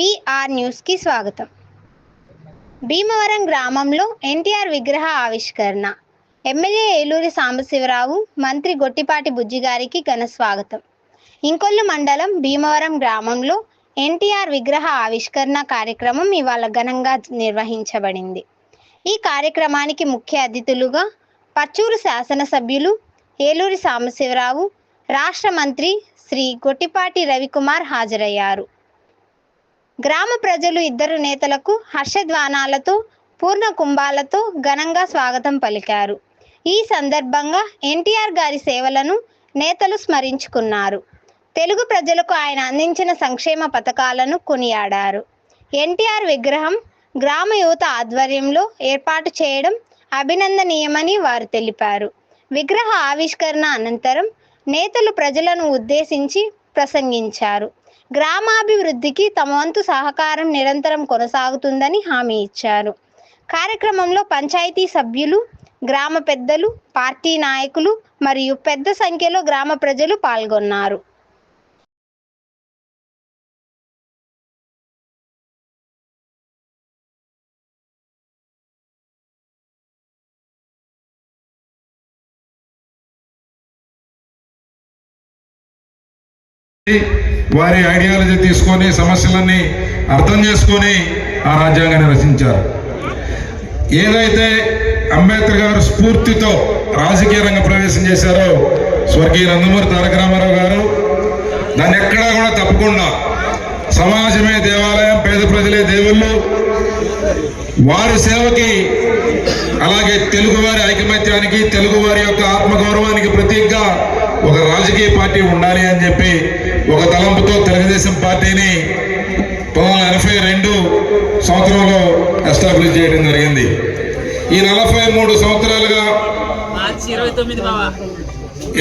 BR న్యూస్కి స్వాగతం. భీమవరం గ్రామంలో ఎన్టీఆర్ విగ్రహ ఆవిష్కరణ. ఎమ్మెల్యే ఏలూరి సాంబశివరావు మంత్రి గొట్టిపాటి బుజ్జిగారికి ఘన స్వాగతం. ఇంకొల్లు మండలం భీమవరం గ్రామంలో ఎన్టీఆర్ విగ్రహ ఆవిష్కరణ కార్యక్రమం ఇవాళ ఘనంగా నిర్వహించబడింది. ఈ కార్యక్రమానికి ముఖ్య అతిథులుగా పచ్చూరు శాసనసభ్యులు ఏలూరి సాంబశివరావు రాష్ట్ర మంత్రి శ్రీ గొట్టిపాటి రవికుమార్ హాజరయ్యారు. గ్రామ ప్రజలు ఇద్దరు నేతలకు హర్షధ్వానాలతో పూర్ణ కుంభాలతో ఘనంగా స్వాగతం పలికారు. ఈ సందర్భంగా ఎన్టీఆర్ గారి సేవలను నేతలు స్మరించుకున్నారు. తెలుగు ప్రజలకు ఆయన అందించిన సంక్షేమ పథకాలను కొనియాడారు. ఎన్టీఆర్ విగ్రహం గ్రామ యువత ఆధ్వర్యంలో ఏర్పాటు చేయడం అభినందనీయమని వారు తెలిపారు. విగ్రహ ఆవిష్కరణ అనంతరం నేతలు ప్రజలను ఉద్దేశించి ప్రసంగించారు. గ్రామాభివృద్ధికి తమ వంతు సహకారం నిరంతరం కొనసాగుతుందని హామీ ఇచ్చారు. కార్యక్రమంలో పంచాయతీ సభ్యులు గ్రామ పెద్దలు పార్టీ నాయకులు మరియు పెద్ద సంఖ్యలో గ్రామ ప్రజలు పాల్గొన్నారు. వారి ఐడియాలజీ తీసుకొని సమస్యలన్నీ అర్థం చేసుకొని ఆ రాజ్యాంగాన్ని రచించారు. ఏదైతే అంబేద్కర్ గారు స్ఫూర్తితో రాజకీయ రంగ ప్రవేశం చేశారో స్వర్గీయ నందమూరి తారక రామారావు గారు దాన్ని ఎక్కడా కూడా తప్పకుండా సమాజమే దేవాలయం పేద ప్రజలే దేవుళ్ళు వారి సేవకి అలాగే తెలుగువారి ఐకమత్యానికి తెలుగువారి యొక్క ఆత్మగౌరవానికి ప్రతీకగా ఒక రాజకీయ పార్టీ ఉండాలి అని చెప్పి ఒక తలంపుతో తెలుగుదేశం పార్టీని పంతొమ్మిది వందల ఎనభై రెండు సంవత్సరంలో ఎస్టాబ్లిష్ చేయడం జరిగింది. ఈ నలభై మూడు సంవత్సరాలుగా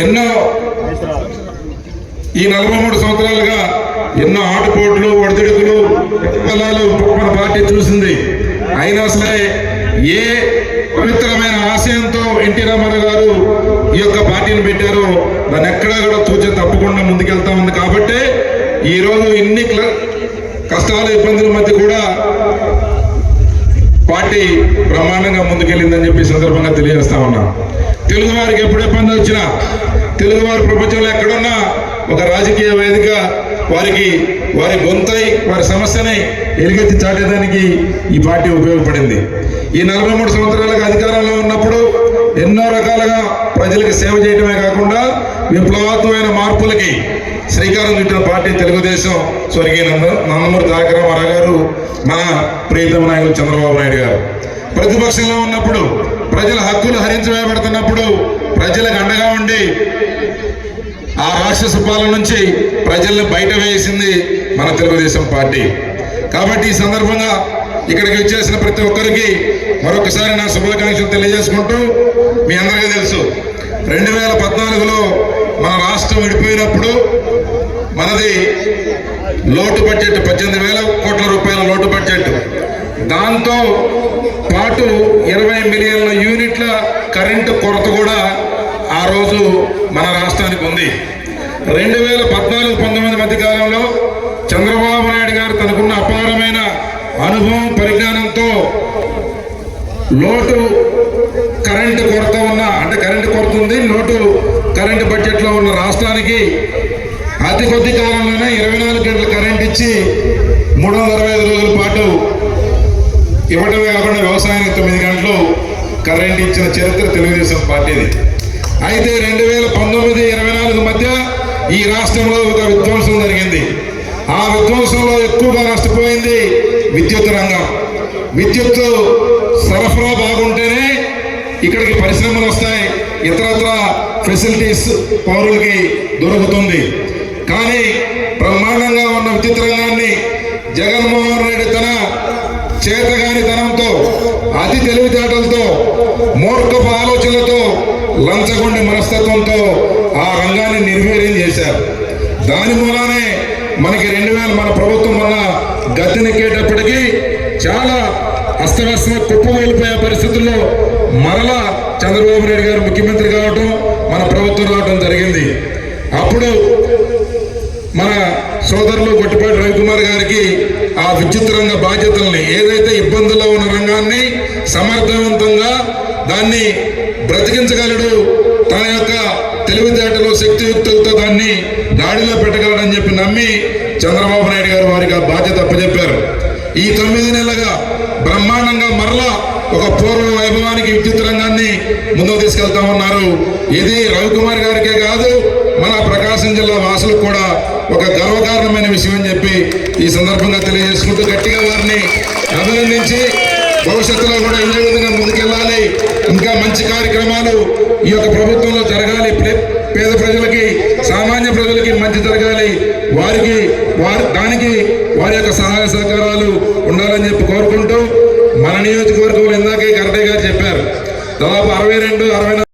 ఎన్నో ఈ నలభై మూడు సంవత్సరాలుగా ఎన్నో ఆటపోట్లు ఒడిదుడుకులు ప్రతిఫలాలు మన పార్టీ చూసింది. అయినా సరే ఏ పవిత్రమైన ఆశయంతో ఎన్టీ రామారావు గారు ఈ యొక్క పార్టీని పెట్టారో. దాన్ని ఎక్కడా కూడా తూచే తప్పకుండా ముందుకెళ్తా ఉంది. కాబట్టి ఈ రోజు ఇన్ని క్ల- కష్టాలు ఇబ్బందుల మధ్య కూడా పార్టీ ప్రమాణంగా ముందుకెళ్ళిందని చెప్పి సందర్భంగా తెలియజేస్తా ఉన్నా. తెలుగు వారికి ఎప్పుడు ఇబ్బంది వచ్చినా తెలుగువారి ప్రపంచంలో ఎక్కడున్నా ఒక రాజకీయ వేదిక వారికి వారి గొంతై వారి సమస్యని ఎలుగెత్తి చాటేదానికి ఈ పార్టీ ఉపయోగపడింది. ఈ నలభై మూడు సంవత్సరాలుగా అధికారంలో ఉన్నప్పుడు ఎన్నో రకాలుగా ప్రజలకు సేవ చేయడమే కాకుండా విప్లవాత్మకమైన మార్పులకి శ్రీకారం చుట్టిన పార్టీ తెలుగుదేశం స్వర్గీయ నంద నందమూరి తారక రామారావు గారు మన ప్రియతమ నాయకులు చంద్రబాబు నాయుడు గారు. ప్రతిపక్షంలో ఉన్నప్పుడు ప్రజల హక్కులు హరించవేయబడుతున్నప్పుడు ప్రజలకు అండగా ఉండి ఆ రాక్షస పాలన నుంచి ప్రజల్ని బయట వేసింది మన తెలుగుదేశం పార్టీ. కాబట్టి ఈ సందర్భంగా ఇక్కడికి వచ్చేసిన ప్రతి ఒక్కరికి మరొకసారి నా శుభాకాంక్షలు తెలియజేసుకుంటూ మీ అందరికీ తెలుసు. రెండు వేల పద్నాలుగులో మన రాష్ట్రం విడిపోయినప్పుడు మనది లోటు బడ్జెట్ పద్దెనిమిది వేల కోట్ల రూపాయల లోటు బడ్జెట్. దాంతో పాటు ఇరవై మిలియన్ల యూనిట్ల కరెంటు కొరత కూడా ఆ రోజు మన రాష్ట్రానికి ఉంది. రెండు వేల పద్నాలుగు పంతొమ్మిది మధ్య కాలంలో చంద్రబాబు లోటు కరెంటు కొరత ఉన్న అంటే కరెంటు కొరత ఉంది లోటు కరెంటు బడ్జెట్లో ఉన్న రాష్ట్రానికి అతి కొద్ది కాలంలోనే ఇరవై నాలుగు గంటల కరెంట్ ఇచ్చి మూడు వందల అరవై ఐదు రోజుల పాటు ఇవ్వటమే కాకుండా వ్యవసాయానికి తొమ్మిది గంటలు కరెంట్ ఇచ్చిన చరిత్ర తెలుగుదేశం పార్టీది. అయితే రెండు వేల పంతొమ్మిది ఇరవై నాలుగు మధ్య ఈ రాష్ట్రంలో ఒక విధ్వంసం జరిగింది. ఆ విధ్వంసంలో ఎక్కువగా నష్టపోయింది విద్యుత్ రంగం. విద్యుత్ సరఫరా బాగుంటేనే ఇక్కడికి పరిశ్రమలు వస్తాయి. ఇతరత్ర ఫెసిలిటీస్ పౌరులకి దొరుకుతుంది. కానీ బ్రహ్మాండంగా ఉన్న విద్యుత్ రంగాన్ని జగన్మోహన్ రెడ్డి తన చేతగానితనంతో అతి తెలివితేటలతో మూర్ఖపు ఆలోచనలతో లంచగొండి మనస్తత్వంతో ఆ రంగాన్ని నిర్వీర్యం చేశారు. దాని మూలానే మనకి రెండు వేల మన ప్రభుత్వం వల్ల గతినెక్కేటప్పటికీ చాలా అస్తవ్యస్తం కుప్పం వెళ్ళిపోయే పరిస్థితుల్లో మరలా చంద్రబాబు నాయుడు గారు ముఖ్యమంత్రి కావటం మన ప్రభుత్వం రావటం జరిగింది. అప్పుడు మన సోదరులు గొట్టిపాటి రవికుమార్ గారికి ఆ విద్యుత్ రంగ బాధ్యతల్ని ఏదైతే ఇబ్బందుల్లో ఉన్న రంగాన్ని సమర్థవంతంగా దాన్ని బ్రతికించగలడు తన యొక్క తెలివితేటలో శక్తియుక్తులతో దాన్ని దాడిలో పెట్టగలడని చెప్పి నమ్మి చంద్రబాబు నాయుడు గారు వారికి ఆ బాధ్యత అప్పచెప్పారు. ఈ తొమ్మిది నెలలుగా బ్రహ్మాండంగా మరలా ఒక పూర్వ వైభవానికి విద్యుత్ రంగాన్ని ముందుకు తీసుకెళ్తా ఉన్నారు. ఇది రవికుమార్ గారికే కాదు మన ప్రకాశం జిల్లా వాసులకు కూడా ఒక గర్వకారణమైన విషయం అని చెప్పి ఈ సందర్భంగా తెలియజేసుకుంటూ గట్టిగా వారిని అభినందించి భవిష్యత్తులో కూడా ఇదే విధంగా ముందుకెళ్ళాలి ఇంకా మంచి కార్యక్రమాలు ఈ యొక్క ప్రభుత్వంలో జరగాలి పేద ప్రజలకి సామాన్య ప్రజలకి మంచి జరగాలి వారికి వారి దానికి వారి యొక్క సహాయ సహకారాలు ఉండాలని చెప్పి కోరుకుంటూ మన నియోజకవర్గంలో ఇందాకే కరెక్టే గారు చెప్పారు. దాదాపు అరవై రెండు అరవై